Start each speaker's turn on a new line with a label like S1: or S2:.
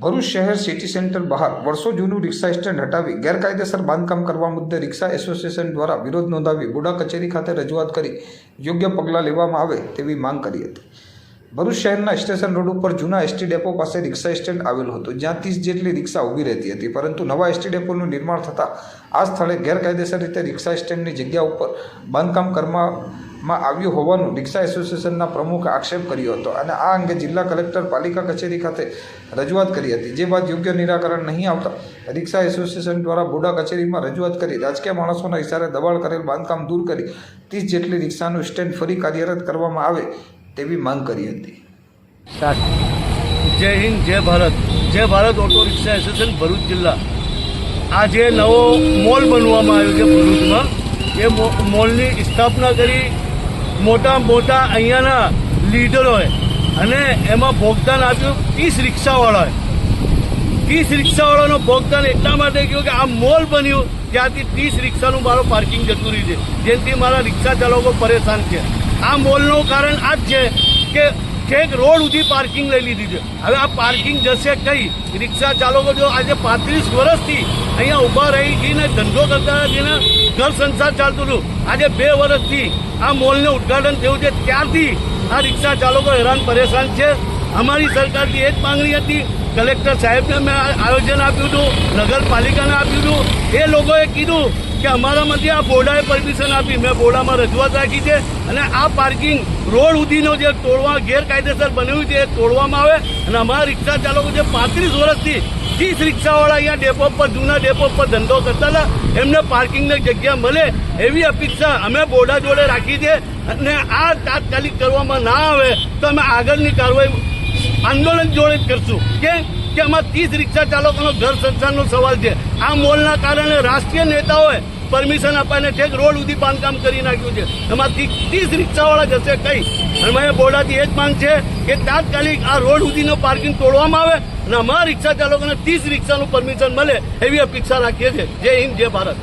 S1: ભરૂચ શહેર city centre બહાર વર્ષો જૂનું રિક્ષા સ્ટેન્ડ હટાવી ગેરકાયદેસર બાંધકામ કરવા મુદ્દે રિક્ષા એસોસિએશન દ્વારા વિરોધ નોંધાવી બુડા કચેરી ખાતે રજૂઆત કરી યોગ્ય પગલાં લેવામાં આવે તેવી માંગ કરી હતી. ભરૂચ શહેરના સ્ટેશન રોડ ઉપર જૂના એસટી ડેપો પાસે રિક્ષા સ્ટેન્ડ આવેલું હતું, જ્યાં ત્રીસ જેટલી રિક્ષા ઊભી રહેતી હતી, પરંતુ નવા એસટી ડેપોનું નિર્માણ થતાં આ સ્થળે ગેરકાયદેસર રીતે રિક્ષા સ્ટેન્ડની જગ્યા ઉપર બાંધકામ કરવામાં આવ્યું હોવાનું રિક્ષા એસોસિએશનના પ્રમુખે આક્ષેપ કર્યો હતો. અને આ અંગે જિલ્લા કલેક્ટર પાલિકા કચેરી ખાતે રજૂઆત કરી હતી. જે બાદ યોગ્ય નિરાકરણ નહીં આવતા રિક્ષા એસોસિએશન દ્વારા બુડા કચેરીમાં રજૂઆત કરી રાજકીય માણસોના ઇશારે દબાણ કરેલ બાંધકામ દૂર કરી ત્રીસ જેટલી રિક્ષાનું સ્ટેન્ડ ફરી કાર્યરત કરવામાં આવે તેવી માંગ કરી હતી.
S2: જય હિન્દ, જય ભારત. જય Bharat auto rickshaw association, Bharuch જિલ્લા. આ જે નવો મોલ બનવામાં આવ્યો છે ભરૂચમાં. એ મો- મોલની સ્થાપના કરી મોટા મોટા અહીંયાના લીડરોએ અને એમાં ભોગદાન આપ્યું ત્રીસ રિક્ષાવાળાએ. ત્રીસ રિક્ષાવાળાનો ભોગદાન એટલા માટે કહ્યું કે આ મોલ બન્યું ત્યાંથી ત્રીસ રિક્ષાનું મારું પાર્કિંગ જતું રહ્યું છે. જેનાથી મારા રિક્ષા ચાલકો પરેશાન છે. આ મોલનું કારણ આ જ છે કે ઠેક રોડ સુધી પાર્કિંગ લઈ લીધી છે. હવે આ પાર્કિંગ જશે કઈ? રિક્ષા ચાલકો જો આજે પાંત્રીસ વર્ષથી અહીંયા ઊભા રહી જઈને ધંધો કરતા જઈને ઘર સંસાર ચાલતું હતું. આજે બે વર્ષથી આ મોલને ઉદ્ઘાટન થયું છે. ત્યારથી આ રિક્ષા ચાલકો હેરાન પરેશાન છે. અમારી સરકારથી એ જ માંગણી હતી. કલેક્ટર સાહેબને મેં આયોજન આપ્યું હતું, નગરપાલિકાને આપ્યું હતું. એ લોકોએ કીધું કે અમારામાંથી આ બોર્ડાએ પરમિશન આપી. મેં બોર્ડામાં રજૂઆત રાખી છે અને આ પાર્કિંગ રોડ સુધીનો જે તોડવા ગેરકાયદેસર બન્યું છે એ તોડવામાં આવે. અને અમારા રિક્ષા ચાલકો જે પાંત્રીસ વર્ષથી ત્રીસ રિક્ષાવાળા અહીંયા ડેપો પર, જૂના ડેપો પર ધંધો કરતા હતા, એમને પાર્કિંગની જગ્યા મળે એવી અપેક્ષા અમે બોર્ડા જોડે રાખી છે. અને આ તાત્કાલિક કરવામાં ના આવે તો અમે આગળની કાર્યવાહી આંદોલન જોડે જ કરશું. કે આમાં ત્રીસ રિક્ષા ચાલકોનો ઘર સંસારનો સવાલ છે. આ મોલના કારણે રાષ્ટ્રીય નેતાઓએ પરમિશન આપવાને ઠેક રોડ સુધી બાંધકામ કરી નાખ્યું છે. એમાંથી ત્રીસ રિક્ષાવાળા જશે કઈ? અને મને બોર્ડાથી એ જ માંગ છે કે તાત્કાલિક આ રોડ સુધીનો પાર્કિંગ તોડવામાં આવે અને અમારા રિક્ષા ચાલકોને ત્રીસ રિક્ષાનું પરમિશન મળે એવી અપેક્ષા રાખીએ છીએ. જય હિન્દ, જય ભારત.